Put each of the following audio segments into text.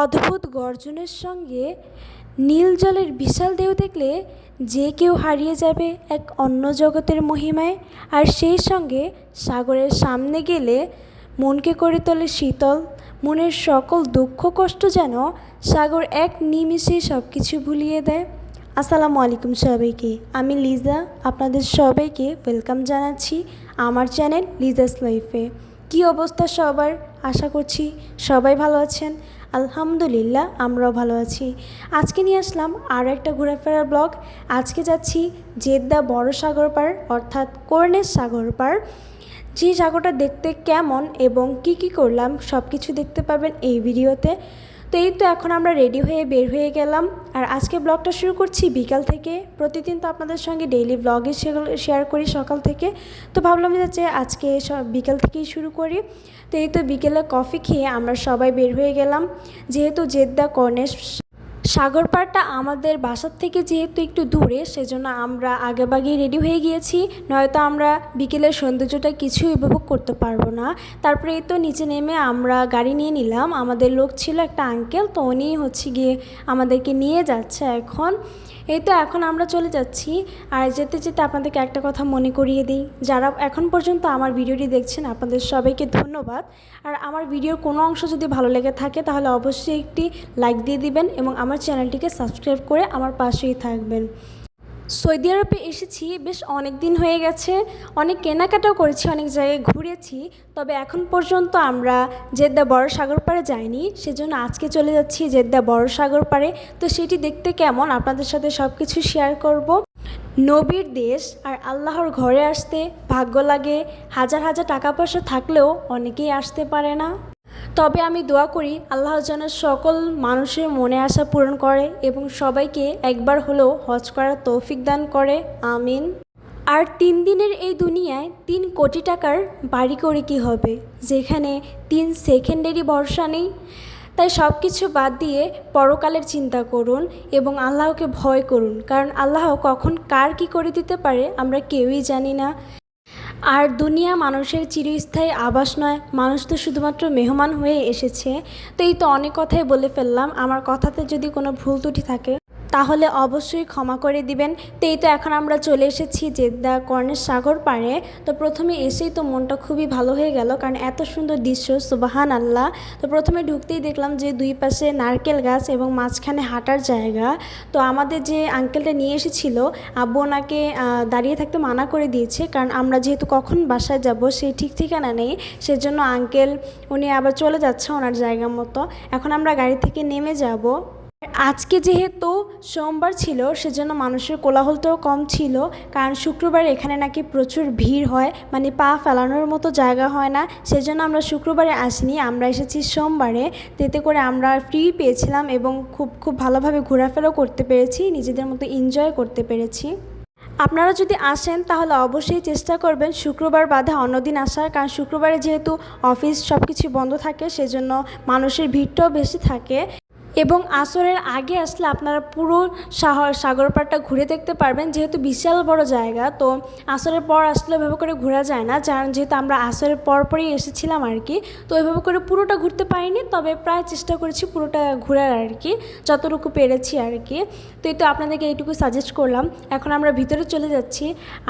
অদ্ভুত গর্জনের সঙ্গে নীল জলের বিশাল ঢেউ দেখলে যে কেউ হারিয়ে যাবে এক অন্য জগতের মহিমায়। আর সেই সঙ্গে সাগরের সামনে গেলে মনকে করে তোলে শীতল, মনের সকল দুঃখ কষ্ট যেন সাগর এক নিমিষেই সব কিছু ভুলিয়ে দেয়। আসসালামু আলাইকুম সবাইকে, আমি লিজা, আপনাদের সবাইকে ওয়েলকাম জানাচ্ছি আমার চ্যানেল লিজাস লাইফে। কী অবস্থা সবার? আশা করছি সবাই ভালো আছেন। আলহামদুলিল্লাহ, আমরাও ভালো আছি। আজকে নিয়ে আসলাম আরও একটা ঘোরাফেরার ব্লগ। আজকে যাচ্ছি জেদ্দা বড় সাগর পাড় অর্থাৎ কর্ণের সাগর পাড় যে সাগরটা দেখতে কেমন এবং কি কি করলাম সব কিছু দেখতে পাবেন এই ভিডিওতে। তো এই তো এখন আমরা রেডি হয়ে বের হয়ে গেলাম। আর আজকে ব্লগটা শুরু করছি বিকাল থেকে। প্রতিদিন তো আপনাদের সঙ্গে ডেইলি ব্লগই শেয়ার করি সকাল থেকে। তো ভাবলাম যে আজকে বিকাল থেকেই শুরু করি। তো এই তো বিকেলে কফি খেয়ে আমরা সবাই বের হয়ে গেলাম। যেহেতু জেদ্দা, কর্ণেশ সাগর পাড়টা আমাদের বাসার থেকে যেহেতু একটু দূরে, সেজন্য আমরা আগেভাগেই রেডি হয়ে গিয়েছি। নয়তো আমরা বিকেলের সৌন্দর্যটা কিছুই উপভোগ করতে পারব না। তারপরে এই তো নিচে নেমে আমরা গাড়ি নিয়ে নিলাম। আমাদের লোক ছিল একটা আঙ্কেল তো উনি হচ্ছে গিয়ে আমাদেরকে নিয়ে যাচ্ছে এখন। এই তো এখন আমরা চলে যাচ্ছি। আর যেতে যেতে আপনাদেরকে একটা কথা মনে করিয়ে দিই। যারা এখন পর্যন্ত আমার ভিডিওটি দেখছেন, আপনাদের সবাইকে ধন্যবাদ। আর আমার ভিডিওর কোনো অংশ যদি ভালো লেগে থাকে, তাহলে অবশ্যই একটি লাইক দিয়ে দিবেন এবং আমার চ্যানেলটিকে সাবস্ক্রাইব করে আমার পাশেই থাকবেন। সৌদি আরবে এসেছি, বেশ অনেক দিন হয়ে গেছে, অনেক কেনাকাটাও করেছি, অনেক জায়গায় ঘুরেছি, তবে এখন পর্যন্ত আমরা জেদ্দা বড় সাগর পাড়ে যাইনি, সেজন্য আজকে চলে যাচ্ছি জেদ্দা বড় সাগর পাড়ে। তো সেটি দেখতে কেমন? আপনাদের সাথে সব কিছু শেয়ার করব। নবীর দেশ আর আল্লাহর ঘরে আসতে ভাগ্য লাগে, হাজার হাজার টাকা পয়সা থাকলেও অনেকেই আসতে পারে না। তবে আমি দোয়া করি, আল্লাহ যেন সকল মানুষের মনে আশা পূরণ করে এবং সবাইকে একবার হলেও হজ করার তৌফিক দান করে, আমিন। আর তিন দিনের এই দুনিয়ায় তিন কোটি টাকার বাড়ি করে কি হবে? যেখানে তিন সেকেন্ডেরই ভরসা নেই। তাই সব কিছু বাদ দিয়ে পরকালের চিন্তা করুন এবং আল্লাহকে ভয় করুন, কারণ আল্লাহ কখন কার কি করে দিতে পারে আমরা কেউই জানি না। আর দুনিয়া মানুষের চিরস্থায়ী আবাস নয়, মানুষ তো শুধুমাত্র মেহমান হয়ে এসেছে। তো এই তো অনেক কথাই বলে ফেললাম, আমার কথাতে যদি কোনো ভুল ত্রুটি থাকে তাহলে অবশ্যই ক্ষমা করে দিবেন। তো এই তো এখন আমরা চলে এসেছি জেদ্দা কর্ণের সাগর পাড়ে। তো প্রথমে এসেই তো মনটা খুবই ভালো হয়ে গেল, কারণ এত সুন্দর দৃশ্য সুবাহান আল্লাহ তো প্রথমে ঢুকতেই দেখলাম যে দুই পাশে নারকেল গাছ এবং মাঝখানে হাঁটার জায়গা। তো আমাদের যে আঙ্কেলটা নিয়ে এসেছিল, আব্বু ওনাকে দাঁড়িয়ে থাকতে মানা করে দিয়েছে, কারণ আমরা যেহেতু কখন বাসায় যাব সেই ঠিক ঠিকানা নেই, সেজন্য আঙ্কেল উনি আবার চলে যাচ্ছে ওনার জায়গা মতো। এখন আমরা গাড়ি থেকে নেমে যাব। আজকে যেহেতু সোমবার ছিল, সেজন্য মানুষের কোলাহলটাও কম ছিল। কারণ শুক্রবার এখানে নাকি প্রচুর ভিড় হয় মানে পা ফেলানোর মতো জায়গা হয় না। সেজন্য আমরা শুক্রবারে আসিনি, আমরা এসেছি সোমবারে। তেতে করে আমরা ফ্রি পেয়েছিলাম এবং খুব খুব ভালোভাবে ঘোরাফেরাও করতে পেরেছি, নিজেদের মতো এনজয় করতে পেরেছি। আপনারা যদি আসেন, তাহলে অবশ্যই চেষ্টা করবেন শুক্রবার বাদে অন্যদিন আসার। কারণ শুক্রবারে যেহেতু অফিস সব কিছু বন্ধ থাকে, সেজন্য মানুষের ভিড়টাও বেশি থাকে। এবং আসরের আগে আসলে আপনারা পুরো সাগর পাড়টা ঘুরে দেখতে পারবেন, যেহেতু বিশাল বড় জায়গা, তো আসরের পর আসলে ওইভাবে করে ঘোরা যায় না কারণ যেহেতু আমরা আসরের পর পরই এসেছিলাম আর কি, তো ওইভাবে করে পুরোটা ঘুরতে পারিনি, তবে প্রায় চেষ্টা করেছি পুরোটা ঘোরার আর কি, যতটুকু পেরেছি আর কি। তো এই তো আপনাদেরকে এইটুকু সাজেস্ট করলাম, এখন আমরা ভিতরে চলে যাচ্ছি,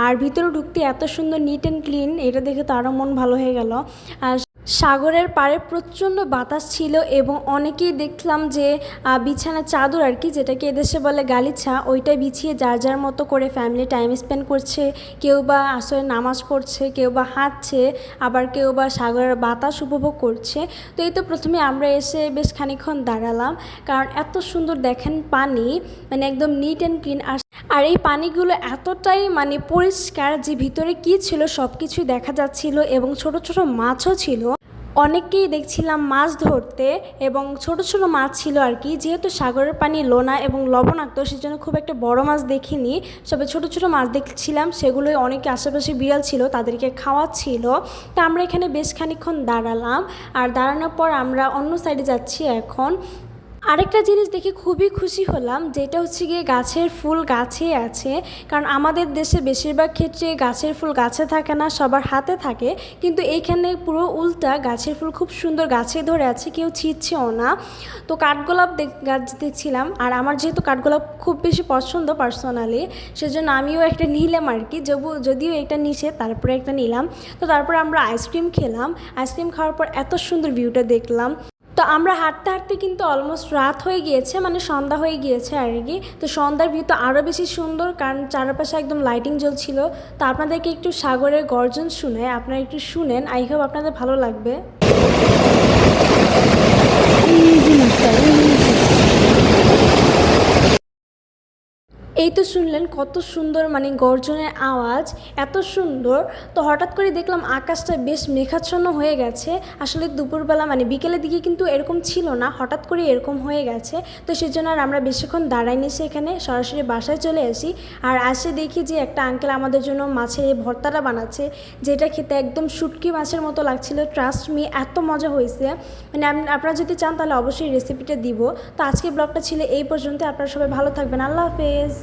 আর ভিতরে ঢুকতে এত সুন্দর নিট অ্যান্ড ক্লিন এটা দেখে তো আরও মন ভালো হয়ে গেল, আর সাগরের পাড়ে প্রচণ্ড বাতাস ছিল এবং অনেকেই দেখলাম যে বিছানা চাদর আর কি যেটাকে এদেশে বলে গালিছা, ওইটাই বিছিয়ে যার যার মতো করে ফ্যামিলি টাইম স্পেন্ড করছে। কেউ বা আসলে নামাজ পড়ছে, কেউ বা হাঁটছে, আবার কেউ বা সাগরের বাতাস উপভোগ করছে। তো এই তো প্রথমে আমরা এসে বেশ খানিক্ষণ দাঁড়ালাম। কারণ এত সুন্দর দেখেন পানি মানে একদম নিট অ্যান্ড ক্লিন আর আর এই পানিগুলো এতটাই মানে পরিষ্কার যে ভিতরে কি ছিল সব কিছুই দেখা যাচ্ছিল এবং ছোট ছোট মাছও ছিল। অনেককেই দেখছিলাম মাছ ধরতে এবং ছোট ছোট মাছ ছিল আর কি। যেহেতু সাগরের পানি লোনা এবং লবণাক্ত, সেজন্য খুব একটা বড় মাছ দেখিনি। সবে ছোট ছোট মাছ দেখছিলাম, সেগুলোই অনেকে আশেপাশে বিড়াল ছিল, তাদেরকে খাওয়াচ্ছিল। তা আমরা এখানে বেশ খানিক্ষণ দাঁড়ালাম। আর দাঁড়ানোর পর আমরা অন্য সাইডে যাচ্ছি এখন। আরেকটা জিনিস দেখে খুবই খুশি হলাম, যেটা হচ্ছে গিয়ে গাছের ফুল গাছে আছে, কারণ আমাদের দেশে বেশিরভাগ ক্ষেত্রে গাছের ফুল গাছে থাকে না, সবার হাতে থাকে, কিন্তু এইখানে পুরো উল্টা গাছের ফুল খুব সুন্দর গাছে ধরে আছে, কেউ ছিঁড়ছেও না। তো কাঠগোলাপ গাছ দেখছিলাম, আর আমার যেহেতু কাঠগোলাপ খুব বেশি পছন্দ পার্সোনালি, সেজন্য আমিও একটা নিলাম আর কি যদিও এটা নিচে তারপরে একটা নিলাম। তো তারপরে আমরা আইসক্রিম খেলাম আইসক্রিম খাওয়ার পর এত সুন্দর ভিউটা দেখলাম। তো আমরা হাঁটতে হাঁটতে কিন্তু অলমোস্ট রাত হয়ে গিয়েছে মানে সন্ধ্যা হয়ে গিয়েছে আর কি। তো সন্ধ্যার ভিউ তো আরও বেশি সুন্দর, কারণ চারপাশে একদম লাইটিং জ্বলছিল। তো আপনাদেরকে একটু সাগরের গর্জন শুনে, আপনারা একটু শুনেন আই হোপ আপনাদের ভালো লাগবে। এই তো শুনলেন কত সুন্দর মানে গর্জনের আওয়াজ, এত সুন্দর। তো হঠাৎ করে দেখলাম আকাশটা বেশ মেঘাচ্ছন্ন হয়ে গেছে। আসলে দুপুরবেলা মানে বিকেলের দিকে কিন্তু এরকম ছিল না, হঠাৎ করে এরকম হয়ে গেছে। তো সেজন্য আর আমরা বেশিক্ষণ দাঁড়াইনি সেখানে, সরাসরি বাসায় চলে আসি। আর আসে দেখি যে একটা আঙ্কেল আমাদের জন্য মাছের এই ভর্তাটা বানাচ্ছে, যেটা খেতে একদম শুটকি মাছের মতো লাগছিল। ট্রাস্ট মি এত মজা হয়েছে। মানে আপনারা যদি চান তাহলে অবশ্যই রেসিপিটা দিব। তো আজকে ব্লগটা ছিল এই পর্যন্ত আপনারা সবাই ভালো থাকবেন। আল্লাহ হাফেজ।